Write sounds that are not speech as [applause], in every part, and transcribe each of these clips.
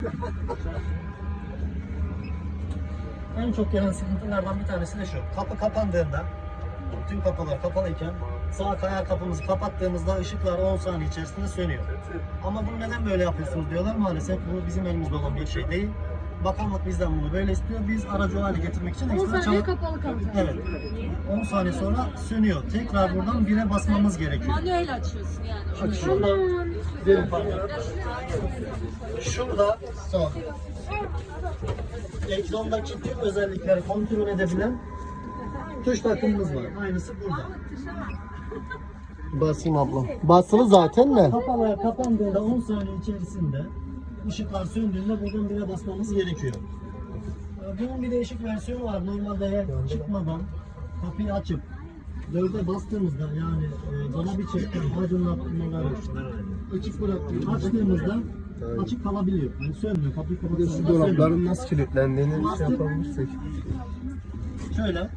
[laughs] En çok gelen sıkıntılardan bir tanesi de şu. Kapı kapandığında tüm kapılar kapalıyken sağ kaya kapımızı kapattığımızda ışıklar 10 saniye içerisinde sönüyor. Ama bunu neden böyle yapıyorsunuz diyorlar. Maalesef bu bizim elimizde olan bir şey değil. Bakanlık bizden bunu böyle istiyor. Biz aracı o hale getirmek için 10 ekstra saniye çaba... kapalı kalacak. Evet. 10 saniye sonra sönüyor. Tekrar buradan 1'e basmamız gerekiyor. Manuel açıyorsun yani. Şurada Verin pardon. Şurada ekrandaki tüm özellikleri kontrol edebilen tuş takımımız var. Aynısı burada. Basayım ablam. Basılı zaten mi? Kapalı kapandığında 10 saniye içerisinde ışıklar söndüğünde buradan bire basmamız gerekiyor. Bunun bir değişik versiyonu var. Normalde eğer çıkmadan kapıyı açıp dörde bastığımızda yani e, dolabı çekten aydınlatmaları açık bıraktığımızda açtığımızda açık kalabiliyor. Yani sönmüyor. Kapıyı Şu kapattığımızda sönmüyor. dolapların nasıl kilitlendiğini şey yapabilirsek. Şöyle.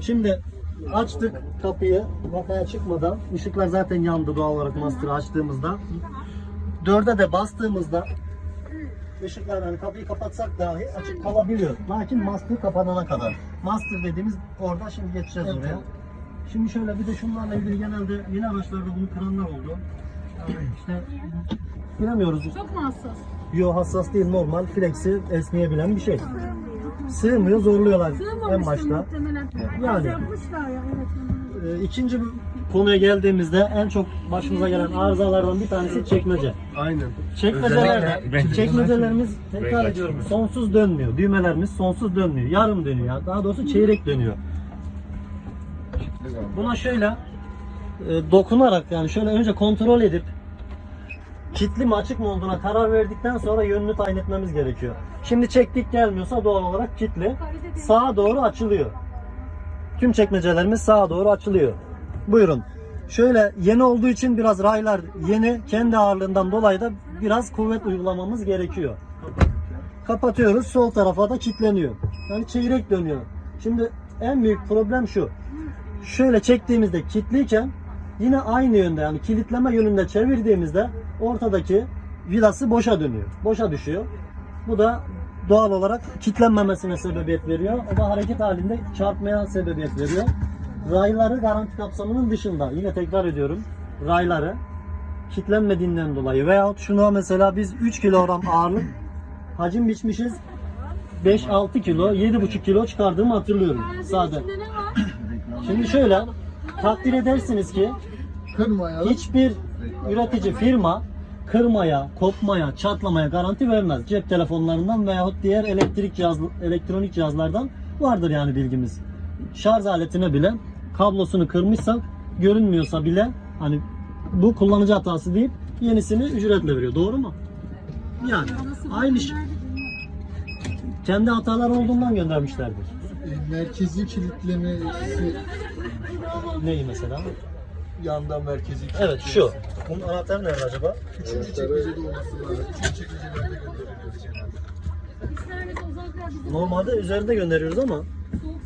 Şimdi açtık kapıyı vakaya çıkmadan. ışıklar zaten yandı doğal olarak master'ı açtığımızda. Dörde de bastığımızda ışıklar hani kapıyı kapatsak dahi açık kalabiliyor. Lakin master kapanana kadar. Master dediğimiz orada şimdi geçeceğiz oraya. Şimdi şöyle bir de şunlarla ilgili genelde yeni araçlarda bunu kıranlar oldu. İşte bilemiyoruz. Çok mu hassas? Yo hassas değil normal flexi esneyebilen bir şey. Sığmıyor zorluyorlar en Sığmamıştır başta. muhtemelen. Yani. Yapmışlar ya evet. Ee, İkinci konuya geldiğimizde en çok başımıza gelen arızalardan bir tanesi çekmece. Aynen. Çekmecelerde, Özellikle- çekmecelerimiz tekrar ediyorum sonsuz dönmüyor. Düğmelerimiz sonsuz dönmüyor. Yarım dönüyor. Daha doğrusu çeyrek dönüyor. Buna şöyle e, dokunarak yani şöyle önce kontrol edip kilitli mi açık mı olduğuna karar verdikten sonra yönünü tayin etmemiz gerekiyor. Şimdi çektik gelmiyorsa doğal olarak kilitli. Sağa doğru açılıyor. Tüm çekmecelerimiz sağa doğru açılıyor. Buyurun. Şöyle yeni olduğu için biraz raylar yeni kendi ağırlığından dolayı da biraz kuvvet uygulamamız gerekiyor. Kapatıyoruz sol tarafa da kilitleniyor. Yani çeyrek dönüyor. Şimdi en büyük problem şu. Şöyle çektiğimizde kilitliyken yine aynı yönde yani kilitleme yönünde çevirdiğimizde ortadaki vidası boşa dönüyor. Boşa düşüyor. Bu da doğal olarak kilitlenmemesine sebebiyet veriyor. O da hareket halinde çarpmaya sebebiyet veriyor. Rayları garanti kapsamının dışında. Yine tekrar ediyorum. Rayları kilitlenmediğinden dolayı veyahut şuna mesela biz 3 kilogram ağırlık hacim biçmişiz. 5-6 kilo, 7,5 kilo çıkardığımı hatırlıyorum. Sade. Şimdi şöyle takdir edersiniz ki Kırmayalım. hiçbir üretici firma kırmaya, kopmaya, çatlamaya garanti vermez. Cep telefonlarından veyahut diğer elektrik cihaz, elektronik cihazlardan vardır yani bilgimiz. Şarj aletine bile kablosunu kırmışsak görünmüyorsa bile hani bu kullanıcı hatası deyip yenisini ücretle veriyor. Doğru mu? Yani aynı şey. Kendi hatalar olduğundan göndermişlerdir. Merkezi kilitlemesi Neyi mesela? yandan merkezi Evet şu. Bunun anahtarı nerede acaba? Üçüncü çekmecede olması lazım. Üçüncü çekmecelerde bizim Normalde üzerinde gönderiyoruz ama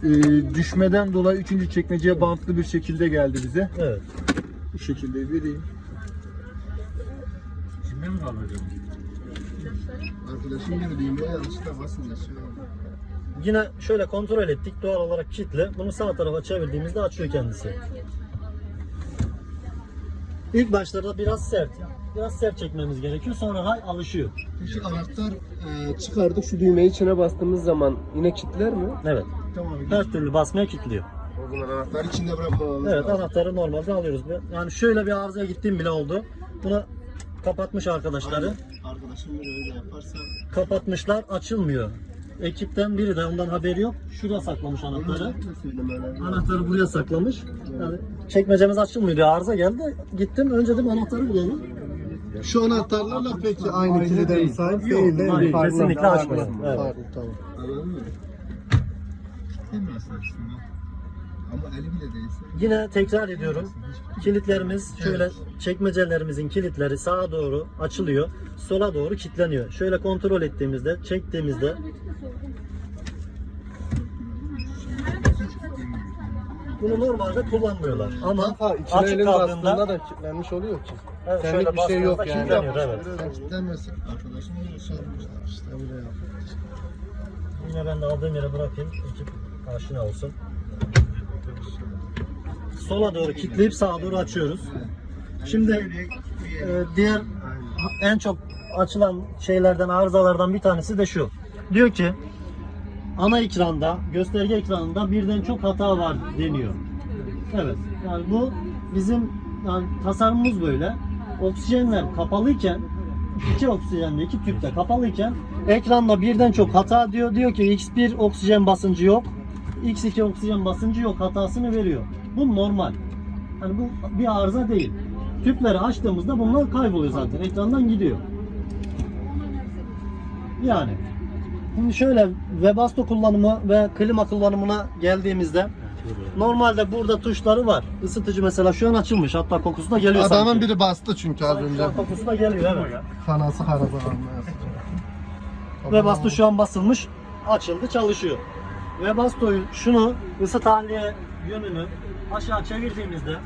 E, düşmeden dolayı üçüncü çekmeceye bantlı bir şekilde geldi bize. evet. Bu şekilde vereyim. Şimdi mi kalacak? Arkadaşım gibi yanlışlıkla şey oldu. Yine şöyle kontrol ettik. Doğal olarak kilitli. Bunu sağ tarafa çevirdiğimizde açıyor kendisi. İlk başlarda biraz sert. Biraz sert çekmemiz gerekiyor. Sonra ray alışıyor. Peki anahtar e, çıkardık şu düğmeyi içine bastığımız zaman yine kilitler mi? Evet. Tamam. Her türlü basmaya kilitliyor. O zaman anahtar içinde bırakmamamız Evet lazım. anahtarı normalde alıyoruz. Yani şöyle bir arızaya gittiğim bile oldu. Bunu kapatmış arkadaşları. Arkadaşım öyle yaparsa Kapatmışlar. Açılmıyor. Ekipten biri de ondan haberi yok. Şurada saklamış anahtarı. Anahtarı buraya saklamış. Yani çekmecemiz açılmıyor diye arıza geldi. Gittim önce dedim anahtarı bulalım. Şu anahtarlarla peki aynı kilide sahip değil değil hayır, Farklı, kesinlikle açmayın. Evet. farklı, tamam. Anladın mı? Aslında. Ama eli bile değilse. Yine tekrar ediyorum. Kilitlerimiz şöyle çekmecelerimizin kilitleri sağa doğru açılıyor. Sola doğru kilitleniyor. Şöyle kontrol ettiğimizde, çektiğimizde Bunu normalde kullanmıyorlar. Ama Kanka içine açık elin kaldığında bastığında da kilitlenmiş oluyor ki. evet, senlik şöyle bir şey yok yani. kilitleniyor, Evet. Sen kilitlenmesin. Arkadaşım öyle sarmışlar işte öyle yapıyor. Yine ben de aldığım yere bırakayım. Ekip aşina olsun. Sola doğru kilitleyip sağa doğru açıyoruz. Şimdi e, diğer en çok açılan şeylerden, arızalardan bir tanesi de şu. Diyor ki ana ekranda, gösterge ekranında birden çok hata var deniyor. Evet. Yani bu bizim yani tasarımımız böyle. Oksijenler kapalıyken iki oksijenli iki tüpte kapalıyken ekranda birden çok hata diyor. Diyor ki X1 oksijen basıncı yok. X2 oksijen basıncı yok hatasını veriyor. Bu normal. Hani bu bir arıza değil. Tüpleri açtığımızda bunlar kayboluyor zaten. Ekrandan gidiyor. Yani. Şimdi şöyle Webasto kullanımı ve klima kullanımına geldiğimizde normalde burada tuşları var. Isıtıcı mesela şu an açılmış. Hatta kokusu da geliyor Adamın sanki. biri bastı çünkü az önce. şu an kokusu da geliyor evet. Fanası araba almaya. Webasto şu an basılmış. Açıldı çalışıyor. Webasto'yu şunu ısı tahliye yönünü aşağı çevirdiğimizde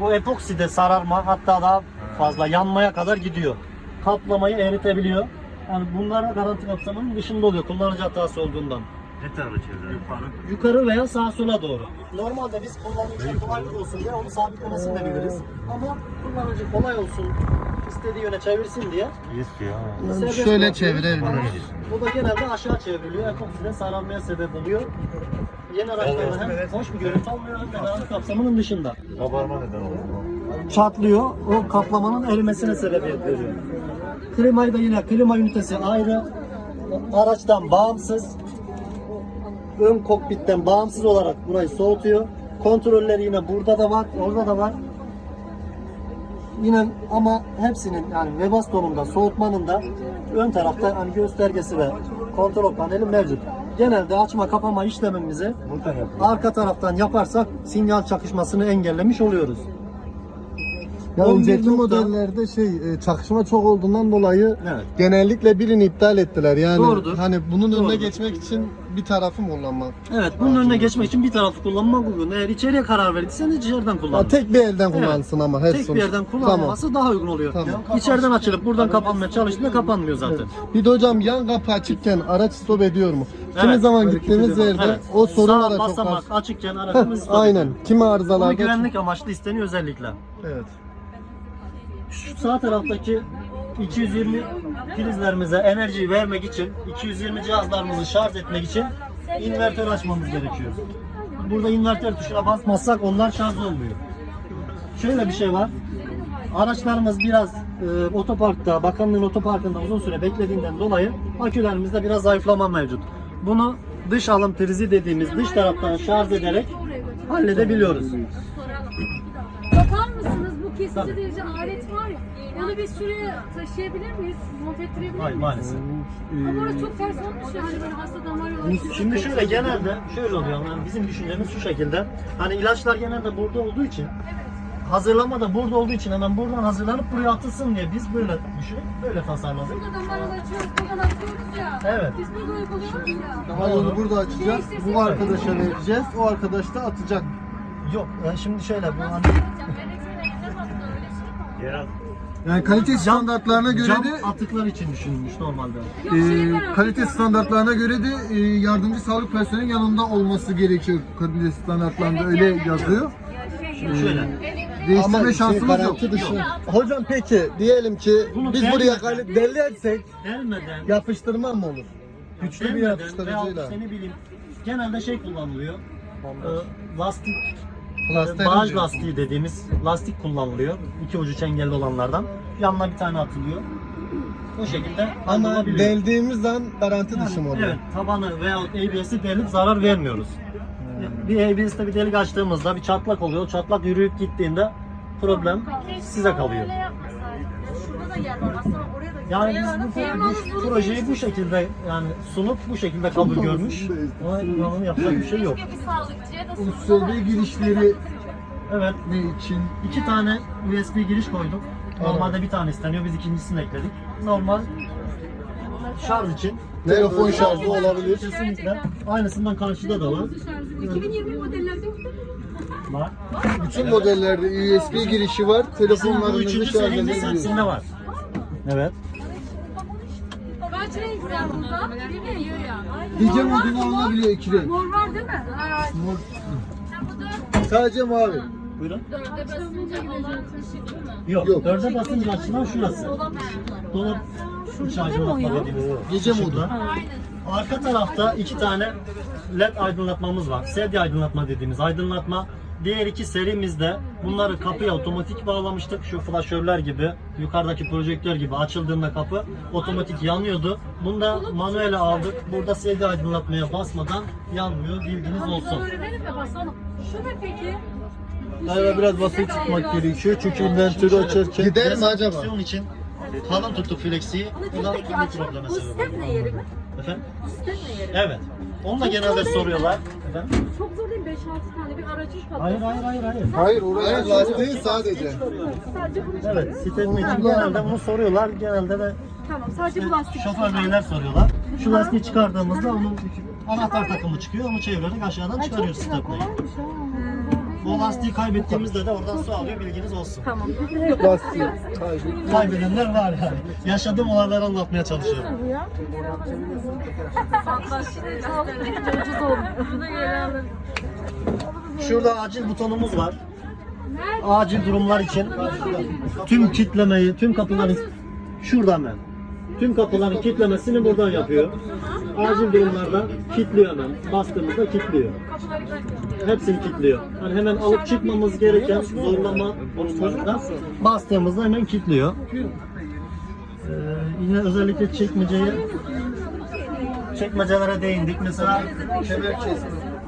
bu epokside sararma hatta daha fazla yanmaya kadar gidiyor. Kaplamayı eritebiliyor. Yani bunlara garanti kapsamının dışında oluyor kullanıcı hatası olduğundan. Ne tarafa çeviriyor? Yukarı. Yukarı veya sağa sola doğru. Normalde biz kullanıcı kolaylık olsun diye onu sabitlemesini de biliriz. Ama kullanıcı kolay olsun, istediği yöne çevirsin diye İstiyor. serbest Şöyle çevirebiliriz. Bu da genelde aşağı çevriliyor. Epokside sararmaya sebep oluyor. Yeni araçlarda hem hoş bir görüntü olmuyor hem de kapsamının dışında. Kabarma neden oldu? Çatlıyor, o kaplamanın erimesine sebebiyet veriyor. Klimayı da yine klima ünitesi ayrı, araçtan bağımsız, ön kokpitten bağımsız olarak burayı soğutuyor. Kontrolleri yine burada da var, orada da var. Yine ama hepsinin yani Webasto'nun da soğutmanın da ön tarafta hani göstergesi ve kontrol paneli mevcut. Genelde açma kapama işlemimizi arka taraftan yaparsak sinyal çakışmasını engellemiş oluyoruz. Ya 11 önceki modellerde şey e, çakışma çok olduğundan dolayı Evet. genellikle birini iptal ettiler. Yani Doğrudur. hani bunun önüne Doğrudur. geçmek için bir tarafı mı kullanmak? Evet, bunun önüne geçmek için bir tarafı kullanmak uygun. Eğer içeriye karar verdiysen içeriden kullan. Tek bir elden kullansın ama her Tek bir sonuç. yerden kullanılması daha uygun oluyor. Tamam. İçeriden açılıp buradan kapanmaya çalıştığında kapanmıyor zaten. Bir de hocam yan kapı açıkken araç stop ediyor mu? Kimi Evet. zaman gittiğimiz yerde Evet. o sorunla Sağ çok basamak karşı. açıkken Heh, aracımız [laughs] stop Aynen. Kimi Bu arızalarda güvenlik amaçlı isteniyor özellikle. Evet. Şu sağ taraftaki 220 prizlerimize enerjiyi vermek için 220 cihazlarımızı şarj etmek için invertör açmamız gerekiyor. Burada invertör tuşuna basmazsak onlar şarj olmuyor. Şöyle bir şey var. Araçlarımız biraz e, otoparkta, bakanlığın otoparkında uzun süre beklediğinden dolayı akülerimizde biraz zayıflama mevcut. Bunu dış alım prizi dediğimiz dış taraftan şarj ederek halledebiliyoruz. Bakar mısınız bu kesici Tabii. alet var ya. Onu biz şuraya taşıyabilir miyiz? Monte ettirebilir Hayır miyiz? maalesef. Ama orası çok ters olmuş yani böyle hasta damar yolu. Şimdi şöyle genelde şöyle oluyor yani bizim düşüncemiz şu şekilde. Hani ilaçlar genelde burada olduğu için hazırlama da burada olduğu için hemen buradan hazırlanıp buraya atılsın diye biz böyle düşünüp böyle tasarladık. Burada damar yolu açıyoruz, buradan atıyoruz ya. Evet. Biz burada uyguluyoruz ya. Daha yolu burada açacağız. Bu arkadaşa vereceğiz. O arkadaş da atacak. Yok yani şimdi şöyle bu hani Yer al. Yani kalite standartlarına göre cam de atıklar için düşünülmüş normalde. E, kalite standartlarına göre de e, yardımcı sağlık personelinin yanında olması gerekiyor. Kalite standartlarında öyle yazıyor. Şimdi şöyle. Değiştirme şansımız yok. Hocam peki diyelim ki Bunu biz delmeden- buraya kalite delersek Delmeden, yapıştırma mı olur? Güçlü bir delmeden yapıştırıcıyla. seni bileyim genelde şey kullanılıyor. Ee, lastik Plaster ucu. lastiği dediğimiz lastik kullanılıyor. İki ucu çengelli olanlardan. Yanına bir tane atılıyor. O şekilde Ama kullanılabiliyor. deldiğimiz an garanti Yani, dışı mı oluyor? Evet, tabanı veya ABS'i delip zarar vermiyoruz. Bir ABS'te bir delik açtığımızda bir çatlak oluyor. O çatlak yürüyüp gittiğinde problem size kalıyor. Öyle. Şurada da yer var. Aslında oraya Yani biz bu, bu projeyi bu şekilde yani sunup bu şekilde kabul görmüş. Ama onun yapacak bir şey yok. USB girişleri Evet, ne için? iki tane USB giriş koyduk. Normalde bir tane isteniyor. Biz ikincisini ekledik. Normal şarj için. Telefon şarjı olabilir. Kesinlikle. Aynısından karşıda da var. Şarjı 2020 modellerde? Var. Bütün modellerde USB girişi var. Telefonlarınızı şarj hepsinde var. Evet. Kaç renk var bunda? Bir de yiyor ya. Alınabiliyor iki renk. Mor var değil mi? Evet. Mor. Sadece mavi. Buyurun. Dörde basınca olan ışık değil mi? Yok. Yok. Dörde basınca açılan şurası. Dolap iç aydınlatma dediğimiz. Gece modu. Arka tarafta iki tane led aydınlatmamız var. Sedye aydınlatma dediğimiz aydınlatma. Diğer iki serimizde bunları kapıya otomatik bağlamıştık. Şu flaşörler gibi, yukarıdaki projektör gibi açıldığında kapı otomatik yanıyordu. Bunda manuel aldık. Burada sedye aydınlatmaya basmadan yanmıyor. Bilginiz olsun. Şu ne peki? Galiba biraz basılı tutmak gerekiyor çünkü inventörü açarken. Gider mi acaba? Dezenfeksiyon için kalın tuttuk flexiyi. Bu da bir probleme sebep oluyor. ne yeri mi? Efendim? Bu sistem ne yeri? Evet. Onunla genelde soruyorlar. Efendim? Çok zor değil mi? 5-6 tane bir aracın kaldı. Hayır hayır hayır hayır. Hayır oraya lastiği sadece. Sadece bunu Evet, sitenin için genelde bunu soruyorlar. Genelde de Tamam sadece bu lastik. şoför beyler soruyorlar. Şu lastiği çıkardığımızda onun anahtar takımı çıkıyor. Onu çevirerek aşağıdan çıkarıyoruz stepneyi. Bu lastiği kaybettiğimizde de oradan su alıyor. Bilginiz olsun. Tamam. Lastiği. Kaybedenler var yani. Yaşadığım olayları anlatmaya çalışıyorum. Bu ya. Şurada acil butonumuz var. Acil durumlar için tüm kitlemeyi, tüm kapıların şuradan hemen. Tüm kapıların kitlemesini buradan yapıyor. Acil durumlarda kilitliyor hemen. Bastığımızda kilitliyor. Hepsini kilitliyor. Hani hemen alıp çıkmamız gereken zorlama durumlarında bastığımızda hemen kilitliyor. Ee, yine özellikle çekmeceyi çekmecelere değindik. Mesela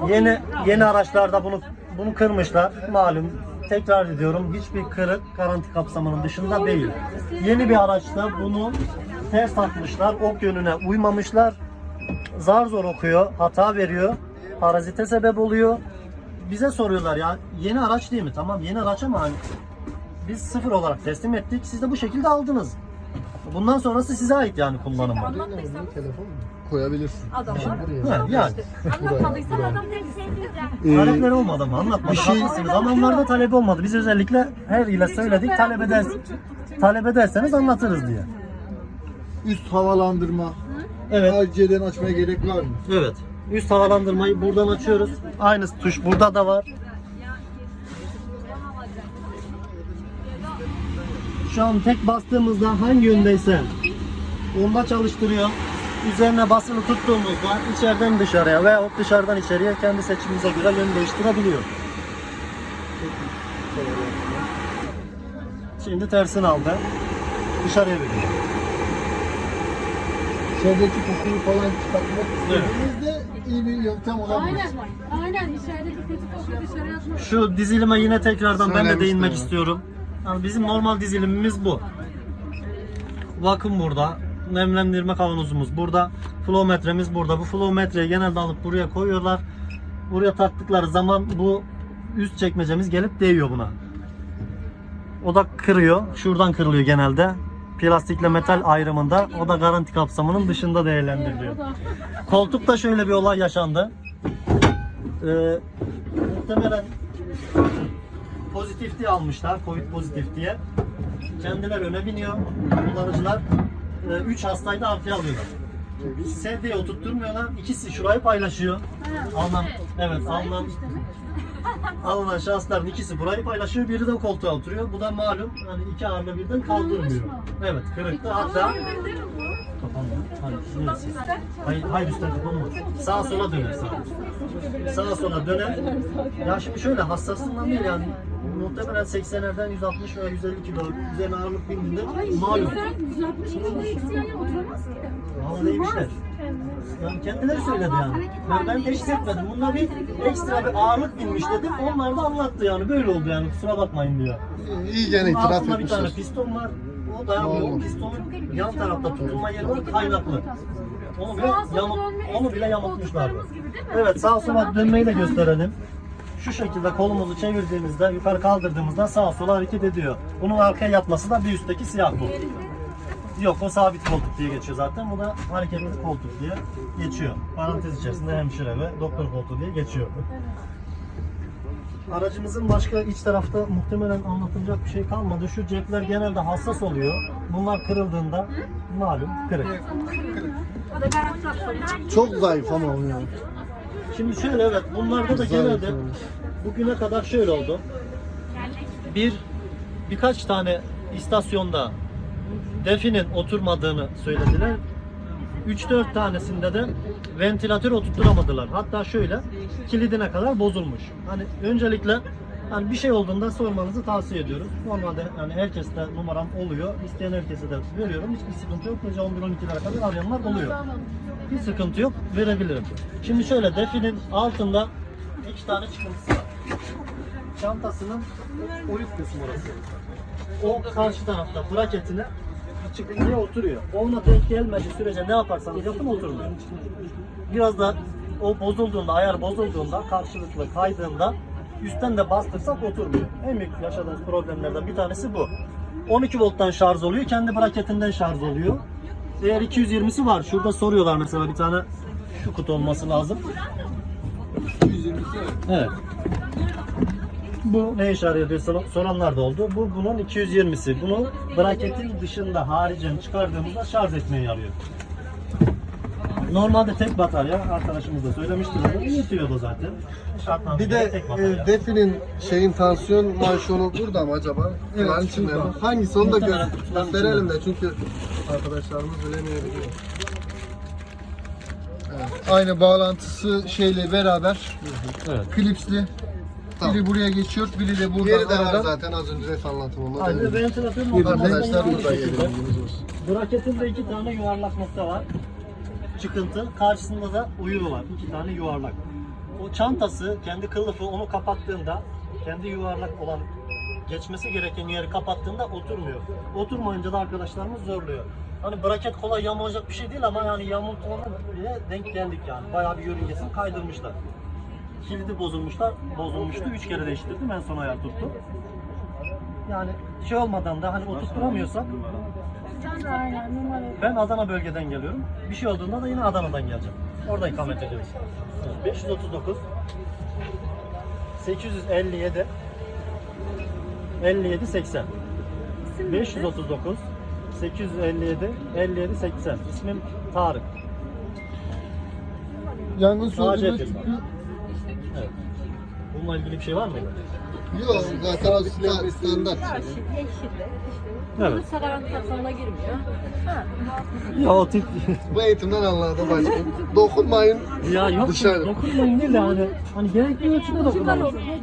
Yeni yeni araçlarda bunu bunu kırmışlar. Malum tekrar ediyorum hiçbir kırık garanti kapsamının dışında değil. Yeni bir araçta bunu ters takmışlar. Ok yönüne uymamışlar. Zar zor okuyor, hata veriyor. Parazite sebep oluyor. Bize soruyorlar ya yeni araç değil mi? Tamam yeni araç ama hani biz sıfır olarak teslim ettik. Siz de bu şekilde aldınız. Bundan sonrası size ait yani kullanımı. Koyabilirsin. Adamlar. Ha, yani. Anlatmadıysan adam ne Talepleri olmadı mı? Anlatmadı. bir şey- Haklısınız. Adamlarda talep olmadı. Biz özellikle her ile söyledik. Talep eder, talep ederseniz anlatırız diye. Üst havalandırma. Evet. Acilen açmaya gerek var mı? Evet. Üst havalandırmayı buradan açıyoruz. Aynı tuş burada da var. Şu an tek bastığımızda hangi yöndeyse onda çalıştırıyor. Üzerine basılı tuttuğumuzda içeriden dışarıya veya dışarıdan içeriye kendi seçimimize göre yön değiştirebiliyor. Şimdi tersini aldı. Dışarıya veriyor. İçerideki kokuyu falan çıkartmak istediğinizde iyi bir yöntem olabilir. Aynen. Aynen. İçerideki kötü kokuyu dışarı atmak. Şu dizilime yine tekrardan ben de Söylemiştim değinmek istiyorum. Yani bizim normal dizilimimiz bu. Vakum burada. Nemlendirme kavanozumuz burada. Flow metremiz burada. Bu flow metreyi genelde alıp buraya koyuyorlar. Buraya taktıkları zaman bu üst çekmecemiz gelip değiyor buna. O da kırıyor. Şuradan kırılıyor genelde. Plastikle metal ayrımında. O da garanti kapsamının dışında değerlendiriliyor. Koltukta şöyle bir olay yaşandı. Ee, muhtemelen pozitif diye almışlar. Covid pozitif diye. Kendiler öne biniyor. Kullanıcılar 3 hastayı da arkaya alıyorlar. Sedyeye oturtturmuyorlar. İkisi şurayı paylaşıyor. Alınan, evet alınan, [laughs] alınan şahısların ikisi burayı paylaşıyor. Biri de koltuğa oturuyor. Bu da malum hani iki ağırlığı birden kaldırmıyor. Evet kırıktı. Hatta Kapandı. Hayır, neresi? Hayır, hayır üstten kapanmaz. Sağa sola döner sağa. Sağa sola döner. Ya şimdi şöyle hassaslığından değil yani muhtemelen 80'lerden 160 veya 150 kilo üzerine ağırlık bindiğinde malum. Sen 160 kişinin eksi yan yana oturamaz ki. Hava değmişler. Yani kendileri söyledi yani. Ben, ben teşhis etmedim. Bunlar bir ekstra bir ağırlık binmiş dedim. Onlar da anlattı yani. Böyle oldu yani kusura bakmayın diyor. İyi gene itiraf Altında bir tane etmişler. piston var. O da o pistonun yan tarafta tutulma yeri var kaynaklı. Onu bile, dönme onu bile mi? Evet sağa sola dönmeyi de gösterelim. Şu şekilde kolumuzu çevirdiğimizde, yukarı kaldırdığımızda sağa sola hareket ediyor. Bunun arkaya yatması da bir üstteki siyah kol. Yok o sabit koltuk diye geçiyor zaten. Bu da hareketli koltuk diye geçiyor. Parantez içerisinde hemşire ve doktor koltuğu diye geçiyor. Aracımızın başka iç tarafta muhtemelen anlatılacak bir şey kalmadı. Şu cepler genelde hassas oluyor. Bunlar kırıldığında malum kırık. Çok zayıf ama o yani. Şimdi şöyle evet bunlarda da genelde bugüne kadar şöyle oldu. Bir birkaç tane istasyonda definin oturmadığını söylediler. 3-4 tanesinde de ventilatör oturtturamadılar. Hatta şöyle kilidine kadar bozulmuş. Hani öncelikle hani bir şey olduğunda sormanızı tavsiye ediyoruz. Normalde yani herkeste numaram oluyor. İsteyen herkese de veriyorum. Hiçbir sıkıntı yok. Gece 11-12'lere kadar arayanlar oluyor. Bir sıkıntı yok. Verebilirim. Şimdi şöyle definin altında iki tane çıkıntısı var. Çantasının oyuk kısmı orası. O karşı tarafta braketine çıkıntıya oturuyor. Ona denk gelmediği sürece ne yaparsanız yapın oturmuyor. Biraz da o bozulduğunda, ayar bozulduğunda, karşılıklı kaydığında üstten de bastırsak oturmuyor. En büyük yaşadığımız problemlerden bir tanesi bu. 12 volttan şarj oluyor, kendi braketinden şarj oluyor. Eğer 220'si var, şurada soruyorlar mesela bir tane şu kutu olması lazım. 120 Evet. Bu ne işe yarıyor diye sor- soranlar da oldu. Bu bunun 220'si. Bunu braketin dışında haricen çıkardığımızda şarj etmeye yarıyor. Normalde tek batarya arkadaşımız da söylemişti bunu. Yetiyordu zaten. Şartlandı Bir de tek batarya. e, Defi'nin şeyin tansiyon marşonu burada mı acaba? Evet, Kulağın içinde mi? Hangisi onu da Muhtemelen gö- kulağın gösterelim de çünkü arkadaşlarımız bilemeyebiliyor. Evet, aynı bağlantısı şeyle beraber Evet. klipsli. Tamam. Biri buraya geçiyor, biri de buradan Diğeri de var aradan. zaten az önce ref anlatımında. Aynı dedim. ventilatör Bir motorunda arkadaşlar burada aynı gelin. olsun. Braketinde iki tane yuvarlak nokta var. Çıkıntı. Karşısında da uyuğu var. İki tane yuvarlak. O çantası, kendi kılıfı onu kapattığında, kendi yuvarlak olan geçmesi gereken yeri kapattığında oturmuyor. Oturmayınca da arkadaşlarımız zorluyor. Hani braket kolay yamulacak bir şey değil ama yani yamultmanın bile denk geldik yani. Bayağı bir yörüngesini kaydırmışlar. Kilidi bozulmuşlar, bozulmuştu. Üç kere değiştirdim en son ayar tuttu. Yani şey olmadan da hani oturtturamıyorsak. Ben Adana bölgeden geliyorum. Bir şey olduğunda da yine Adana'dan geleceğim. Orada ikamet ediyoruz. Evet, 539 857 57 80 539 857 57 80 İsmim Tarık. Yangın Sadece söndürme tüpü Evet. Bununla ilgili bir şey var mı? Yok zaten o sta- standart. Yeşil, yeşilli. Evet. Bunun sakaran kapsamına girmiyor. Ha. Ya o tip Bu eğitimden anladım başkanım. Dokunmayın. ya yok Dışarı. dokunmayın değil de hani hani gerekli ölçüde dokunmayın. Ölçüde dokunmayın.